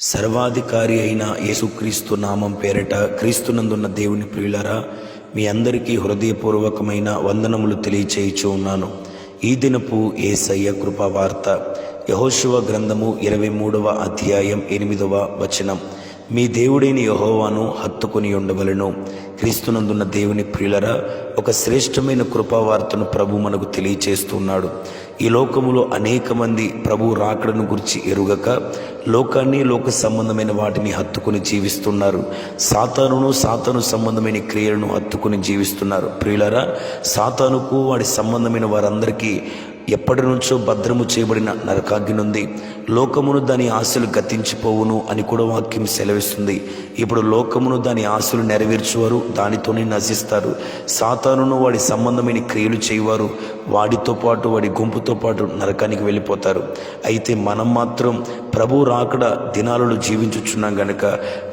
సర్వాధికారి అయిన యేసుక్రీస్తు నామం పేరట క్రీస్తునందున్న దేవుని ప్రియులరా మీ అందరికీ హృదయపూర్వకమైన వందనములు తెలియచేయిచూ ఉన్నాను. ఈ దినపు ఏసయ్య కృపావార్త వార్త గ్రంథము ఇరవై మూడవ అధ్యాయం ఎనిమిదవ వచనం. మీ దేవుడైన యహోవాను హత్తుకుని ఉండవలను. క్రీస్తునందున్న దేవుని ప్రియులరా ఒక శ్రేష్టమైన కృపావార్తను ప్రభు మనకు తెలియచేస్తున్నాడు. ఈ లోకములో అనేక మంది ప్రభు రాకడను గురించి ఎరుగక లోకాన్ని లోక సంబంధమైన వాటిని హత్తుకుని జీవిస్తున్నారు. సాతానును సాతాను సంబంధమైన క్రియలను హత్తుకుని జీవిస్తున్నారు. ప్రియులరా సాతానుకు వాడి సంబంధమైన వారందరికీ ఎప్పటి నుంచో భద్రము చేయబడిన నరకాగ్నుంది లోకమును దాని ఆశలు గతించిపోవును అని కూడా వాక్యం సెలవిస్తుంది. ఇప్పుడు లోకమును దాని ఆశలు నెరవేర్చువారు దానితోనే నశిస్తారు. సాతానును వాడి సంబంధమైన క్రియలు చేయవారు వాడితో పాటు వాడి గుంపుతో పాటు నరకానికి వెళ్ళిపోతారు. అయితే మనం మాత్రం ప్రభు రాకడ దినాలలో జీవించుచున్నాం గనక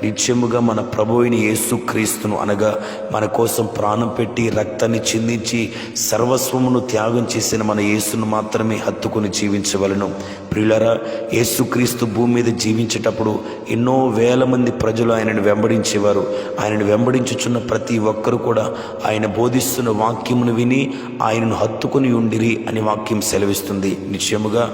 నిత్యముగా మన ప్రభు అయిన యేసు క్రీస్తును అనగా మన కోసం ప్రాణం పెట్టి రక్తాన్ని చిందించి సర్వస్వమును త్యాగం చేసిన మన యేసును మాత్రమే హత్తుకుని జీవించవలను. ప్రియులరా యేసుక్రీస్తు భూమి మీద జీవించేటప్పుడు ఎన్నో వేల మంది ప్రజలు ఆయనను వెంబడించేవారు. ఆయనను వెంబడించుచున్న ప్రతి ఒక్కరు కూడా ఆయన బోధిస్తున్న వాక్యమును విని ఆయనను హత్తుకుని ఉండిరి అని వాక్యం సెలవిస్తుంది. నిశ్చయముగా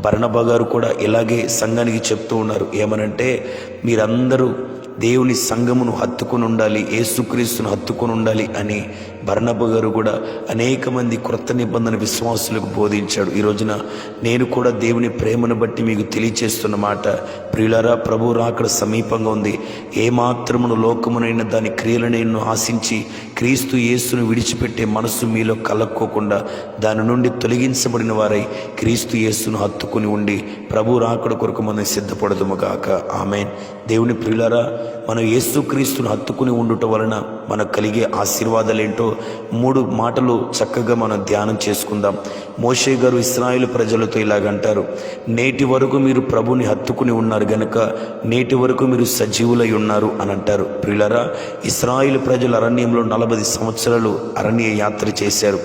బర్ణబా గారు కూడా ఇలాగే సంఘానికి చెప్తూ ఉన్నారు. ఏమనంటే మీరందరూ దేవుని సంఘమును హత్తుకుని ఉండాలి ఏసుక్రీస్తును హత్తుకుని ఉండాలి అని భరణబు గారు కూడా అనేక మంది క్రొత్త నిబంధన విశ్వాసులకు బోధించాడు. ఈ రోజున నేను కూడా దేవుని ప్రేమను బట్టి మీకు తెలియచేస్తున్న మాట ప్రియులరా ప్రభు రాకడ సమీపంగా ఉంది. ఏమాత్రమును లోకమునైన దాని క్రియలను ఆశించి క్రీస్తు యేసును విడిచిపెట్టే మనస్సు మీలో కలక్కోకుండా దాని నుండి తొలగించబడిన వారై క్రీస్తు యేసును హత్తుకుని ఉండి ప్రభు రాకడ కొరకు మనం సిద్ధపడదుము కాక ఆమె దేవుని ప్రియులరా మనం యేసుక్రీస్తును హత్తుకుని ఉండుట వలన మనకు కలిగే ఆశీర్వాదాలేంటో మూడు మాటలు చక్కగా మనం ధ్యానం చేసుకుందాం. మోషే గారు ఇస్రాయిల్ ప్రజలతో ఇలాగంటారు నేటి వరకు మీరు ప్రభుని హత్తుకుని ఉన్నారు గనక నేటి వరకు మీరు సజీవులై ఉన్నారు అని అంటారు. ప్రియులరా ఇస్రాయిల్ ప్రజలు అరణ్యంలో నలభై సంవత్సరాలు అరణ్య యాత్ర చేశారు.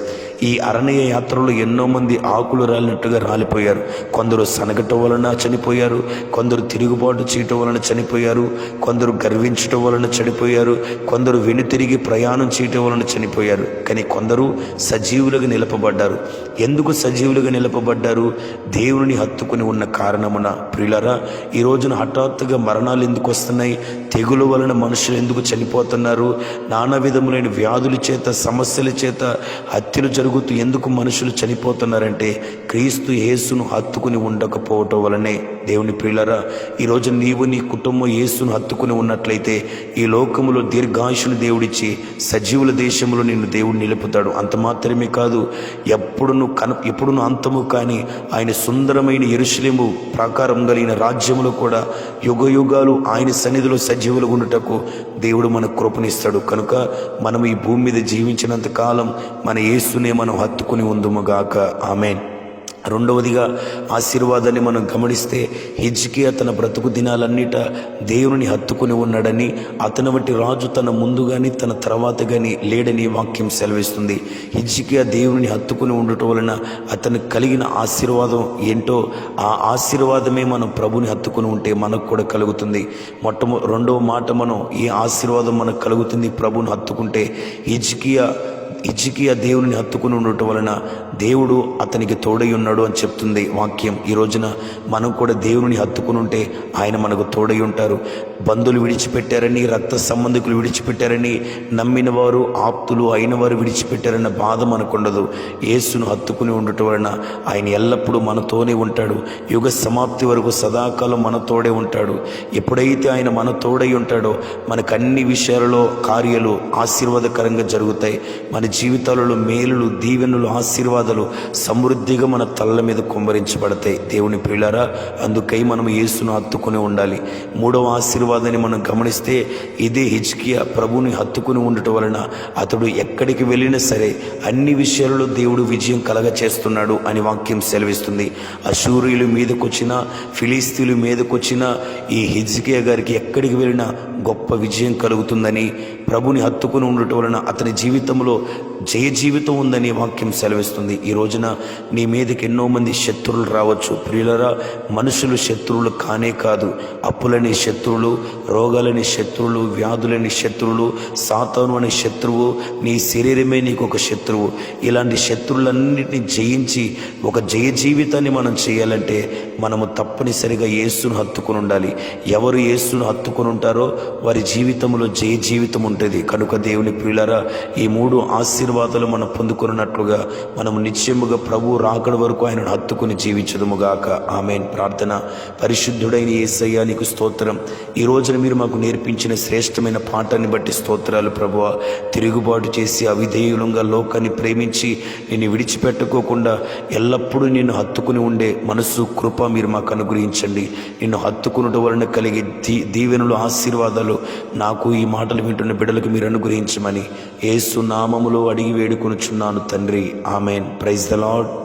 ఈ అరణ్య యాత్రలో ఎన్నో మంది ఆకులు రాలినట్టుగా రాలిపోయారు. కొందరు సనగటం వలన చనిపోయారు. కొందరు తిరుగుబాటు చేయటం వలన చనిపోయారు. కొందరు గర్వించటం వలన చనిపోయారు. కొందరు వెనుతిరిగి ప్రయాణం చేయటం వలన చనిపోయారు. కానీ కొందరు సజీవులుగా నిలపబడ్డారు. ఎందుకు సజీవులుగా నిలపబడ్డారు? దేవుని హత్తుకుని ఉన్న కారణమున. ప్రియులరా ఈ రోజున హఠాత్తుగా మరణాలు ఎందుకు వస్తున్నాయి? తెగుల వలన మనుషులు ఎందుకు చనిపోతున్నారు? నానా విధములైన వ్యాధుల చేత సమస్యల చేత హత్యలు జరుగుతూ ఎందుకు మనుషులు చనిపోతున్నారంటే క్రీస్తు యేసును హత్తుకుని ఉండకపోవటం వలనే. దేవుని ప్రియులరా ఈరోజు నీవు నీ కుటుంబం యేసును హత్తుకుని ఉన్నట్లయితే ఈ లోకములో దీర్ఘాయుషును దేవుడిచ్చి సజీవుల దేశంలో నిన్ను దేవుడు నిలుపుతాడు. అంత మాత్రమే కాదు ఎప్పుడును కన ఎప్పుడును అంతము కానీ ఆయన సుందరమైన ఎరుశలేము ప్రాకారం కలిగిన రాజ్యములో కూడా యుగ యుగాలు ఆయన సన్నిధిలో సజీవులు ఉండుటకు దేవుడు మనకు కృపనిస్తాడు. కనుక మనం ఈ భూమి మీద జీవించినంత కాలం మన యేసునే మనం హత్తుకుని ఉందుముగాక ఆమెన్. రెండవదిగా ఆశీర్వాదాన్ని మనం గమనిస్తే హిజ్కియా తన బ్రతుకు దినాలన్నిట దేవుని హత్తుకుని ఉన్నాడని అతని వంటి రాజు తన ముందు కానీ తన తర్వాత కానీ లేడని వాక్యం సెలవిస్తుంది. హిజ్కియా దేవుని హత్తుకుని ఉండటం వలన అతనికి కలిగిన ఆశీర్వాదం ఏంటో ఆ ఆశీర్వాదమే మనం ప్రభుని హత్తుకుని ఉంటే మనకు కూడా కలుగుతుంది. మొట్టమొ రెండవ మాట మనం ఈ ఆశీర్వాదం మనకు కలుగుతుంది ప్రభుని హత్తుకుంటే. హిజ్కియా ఇచ్చికియా దేవుని హత్తుకుని ఉండటం వలన దేవుడు అతనికి తోడై ఉన్నాడు అని చెప్తుంది వాక్యం. ఈ రోజున మనం కూడా దేవుని హత్తుకుని ఉంటే ఆయన మనకు తోడై ఉంటారు. బంధువులు విడిచిపెట్టారని రక్త సంబంధికులు విడిచిపెట్టారని నమ్మిన వారు ఆప్తులు అయిన వారు విడిచిపెట్టారన్న బాధ మనకుండదు. యేసును హత్తుకుని ఉండటం వలన ఆయన ఎల్లప్పుడూ మనతోనే ఉంటాడు. యుగ సమాప్తి వరకు సదాకాలం మనతోడే ఉంటాడు. ఎప్పుడైతే ఆయన మన తోడై ఉంటాడో మనకు అన్ని విషయాలలో కార్యాలు ఆశీర్వాదకరంగా జరుగుతాయి. మన జీవితాలలో మేలులు దీవెనలు ఆశీర్వాదాలు సమృద్ధిగా మన తల్ల మీద కుమ్మరించబడతాయి. దేవుని ప్రియులారా అందుకై మనం యేసును హత్తుకుని ఉండాలి. మూడవ ఆశీర్వాదాన్ని మనం గమనిస్తే ఇదే హిజ్కియా ప్రభుని హత్తుకుని ఉండటం వలన అతడు ఎక్కడికి వెళ్ళినా సరే అన్ని విషయాలలో దేవుడు విజయం కలగ చేస్తున్నాడు అని వాక్యం సెలవిస్తుంది. అశూరియుల మీదకొచ్చిన ఫిలిస్తీన్లు మీదకొచ్చిన ఈ హిజ్కియా గారికి ఎక్కడికి వెళ్ళినా గొప్ప విజయం కలుగుతుందని ప్రభుని హత్తుకుని ఉండటం వలన అతని జీవితంలో జయ జీవితం ఉందని వాక్యం సెలవిస్తుంది. ఈ రోజున నీ మీదకి ఎన్నో మంది శత్రువులు రావచ్చు. ప్రియులరా మనుషులు శత్రువులు కానే కాదు. అప్పులని శత్రువులు రోగాలని శత్రువులు వ్యాధులని శత్రువులు సాతాను అనే శత్రువు నీ శరీరమే నీకు ఒక శత్రువు. ఇలాంటి శత్రువులన్నింటినీ జయించి ఒక జయ జీవితాన్ని మనం చేయాలంటే మనము తప్పనిసరిగా యేసును హత్తుకుని ఉండాలి. ఎవరు యేసును హత్తుకుని ఉంటారో వారి జీవితంలో జయ జీవితం ఉంటుంది. కనుక దేవుని ప్రియులరా ఈ మూడు ఆశీర్వాదాలు మనం పొందుకున్నట్లుగా మనం నిశ్చయముగా ప్రభు రాకడ వరకు ఆయనను హత్తుకుని జీవించదుముగాక ఆమె ప్రార్థన. పరిశుద్ధుడైన ఏసయ్య నీకు స్తోత్రం. ఈ రోజున మీరు మాకు నేర్పించిన శ్రేష్టమైన పాఠాన్ని బట్టి స్తోత్రాలు ప్రభువ. తిరుగుబాటు చేసి అవిధేయులంగా లోకాన్ని ప్రేమించి నిన్ను విడిచిపెట్టుకోకుండా ఎల్లప్పుడూ నిన్ను హత్తుకుని ఉండే మనసు కృప మీరు మాకు అనుగ్రహించండి. నిన్ను హత్తుకునుట వలన కలిగే దీ దీవెనలు ఆశీర్వాదాలు నాకు ఈ మాటలు వింటున్న బిడ్డలకు మీరు అనుగ్రహించమని ఏసు నామములో అడిగి వేడుకొనుచున్నాను తండ్రి. ఆమెన్. Praise the lord